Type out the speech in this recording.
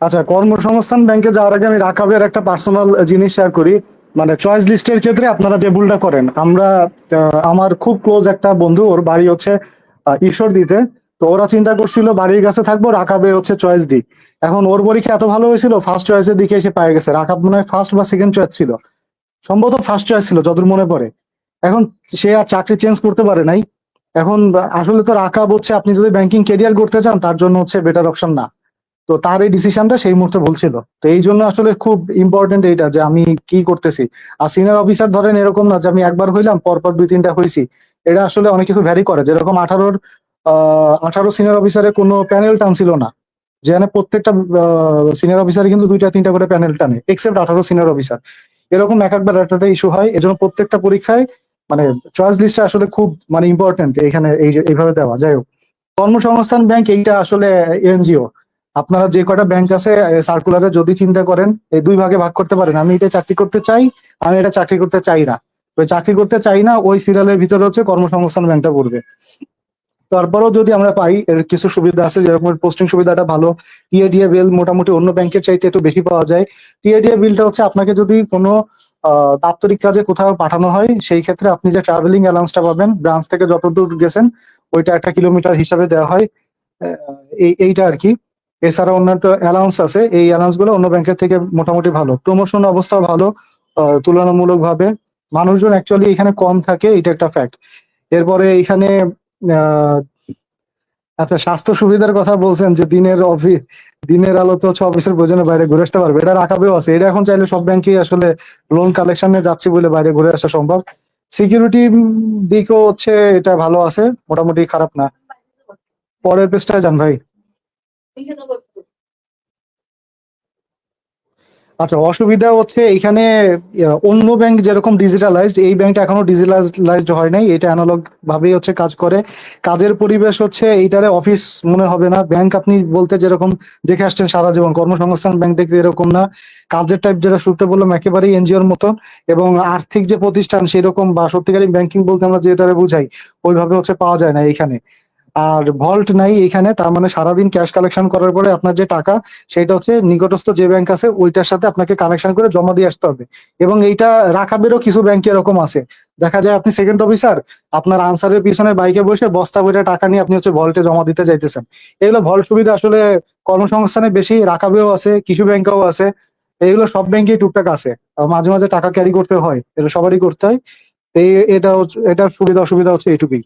আচ্ছা কর্মসংস্থান ব্যাংকে যাওয়ার আগে আমি রাকাবের একটা পার্সোনাল জিনিস শেয়ার করি। মানে চয়েস লিস্টের ক্ষেত্রে আপনারা যে ভুলটা করেন, আমরা আমার খুব ক্লোজ একটা বন্ধু, ওর বাড়ি হচ্ছে ঈশ্বর দিতে তো ওরা চিন্তা করছিল, বাড়ির কাছে থাকব রাকাবে হচ্ছে চয়েস দিই। এখন ওর পরীক্ষা এত ভালো হয়েছিল ফার্স্ট চয়েসের দিকে এসে পায়ে গেছে। রাখাব মনে হয় ফার্স্ট বা সেকেন্ড চয়েস ছিল। সম্ভবত ফার্স্ট চয়েস ছিল, যতদূর মনে পড়ে। এখন সে আর চাকরি চেঞ্জ করতে পারে নাই। এখন আসলে তো রাকাব হচ্ছে, আপনি যদি ব্যাংকিং কেরিয়ার করতে চান, তার জন্য হচ্ছে বেটার অপশন না। তো তার এই ডিসিশনটা সেই মুহূর্তে ভুল ছিল। তো এই জন্য আসলে খুব ইম্পর্টেন্ট এইটা যে আমি কি করতেছি। আর সিনিয়র অফিসার ধরেন এরকম না যে আমি একবার হইলাম, পরপর দুই তিনটা হয়েছি এটা আসলে অনেক কিছু ভ্যারি করে। যেরকম আঠারোর আঠারো সিনিয়র অফিসারে কোনো প্যানেল টানছিল না। যেখানে প্রত্যেকটা সিনিয়র অফিসারে কিন্তু দুইটা, তিনটা করে প্যানেল টানে এক্সেপ্ট আঠারো সিনিয়র অফিসার এরকম এক একবার একটা ইস্যু হয়। এজন্য প্রত্যেকটা পরীক্ষায় মানে চয়েস লিস্টটা আসলে খুব মানে ইম্পর্টেন্ট এখানে এই এইভাবে দেওয়া। যাই হোক। কর্মসংস্থান ব্যাংক এইটা আসলে এনজিও। আপনারা যে কটা ব্যাংক আছে সার্কুলারে যদি চিন্তা করেন, এই দুই ভাগে ভাগ করতে পারেন। আমি এটা চাকরি করতে চাই, আমি এটা চাকরি করতে চাই না। ওই চাকরি করতে চাই না, ওই সিরিয়ালের ভিতরে হচ্ছে কর্মসংস্থান ব্যাংকটা পড়বে। তারপরেও যদি আমরা পাই, এর কিছু সুবিধা আছে, যেরকম পোস্টিং সুবিধাটা ভালো। টিএডিএ বিল মোটামুটি অন্য ব্যাংকের চাইতে একটু বেশি পাওয়া যায়। টিএডিএ বিলটা হচ্ছে আপনাকে যদি কোনো দাপ্তরিক কাজে কোথাও পাঠানো হয়, সেই ক্ষেত্রে আপনি যে ট্রাভেলিং অ্যালাউন্সটা পাবেন ব্রাঞ্চ থেকে যতদূর গেছেন, ওইটা একটা কিলোমিটার হিসাবে দেওয়া হয়। এই, এইটা আর কি। এছাড়া অন্যান্য অ্যালাউন্স আছে। এই অ্যালাউন্সগুলো অন্য ব্যাংকের থেকে মোটামুটি ভালো। প্রমোশন অবস্থা ভালো তুলনামূলক ভাবে মানুষজন অ্যাকচুয়ালি এখানে কম থাকে, এটা একটা ফ্যাক্ট এরপরে এখানে আচ্ছা স্বাস্থ্য সুবিধার কথা বলছেন যে দিনের অফিস দিনের আলো তো হচ্ছে অফিসের প্রয়োজনে বাইরে ঘুরে আসতে পারবে। এটা রাখাবেও আছে। এটা এখন চাইলে সব ব্যাংকেই আসলে লোন কালেকশনে যাচ্ছি বলে বাইরে ঘুরে আসা সম্ভব। সিকিউরিটি দিকও হচ্ছে এটা ভালো আছে, মোটামুটি খারাপ না। পরের পেজটায় যান ভাই। আচ্ছা অসুবিধা হচ্ছে এখানে অন্য ব্যাংক যেরকম ডিজিটালাইজড এই ব্যাংকটা এখনও ডিজিটালাইজড হয় নাই, এটা অ্যানালগ ভাবেই হচ্ছে কাজ করে। কাজের পরিবেশ হচ্ছে এইটারে অফিস মনে হবে না। ব্যাংক আপনি বলতে যেরকম দেখে আসছেন সারা জীবন, কর্মসংস্থান ব্যাংক দেখতে এরকম না। কাজের টাইপ যেটা শুরুতে বললাম, একেবারেই এনজিওর মতন এবং আর্থিক যে প্রতিষ্ঠান সেরকম বা সত্যিকারী ব্যাংকিং বলতে আমরা যেটারে বুঝাই, ওইভাবে হচ্ছে পাওয়া যায় না এখানে আর ভল্ট নাই এখানে, তার মানে সারাদিন ক্যাশ কালেকশন করার পরে আপনার যে টাকা, সেটা হচ্ছে নিকটস্থ যে ব্যাংক আছে, ওইটার সাথে আপনাকে কানেকশন করে জমা দিয়ে আসতে হবে। এবং এইটা রাখাবেরও কিছু ব্যাংক এরকম আছে। দেখা যায় আপনি সেকেন্ড অফিসার আপনার আনসারের পিছনে বাইকে বসে বস্তা বইটা টাকা নিয়ে আপনি হচ্ছে ভল্টে জমা দিতে চাইতেছেন এগুলো ভল্ট সুবিধা আসলে কর্মসংস্থানে বেশি রাখাবেও আছে, কিছু ব্যাংকেও আছে। এইগুলো সব ব্যাংকে টুকটাক আছে। মাঝে মাঝে টাকা ক্যারি করতে হয়, এটা সবারই করতে হয়। এই, এটা এটার সুবিধা অসুবিধা হচ্ছে এইটুকুই।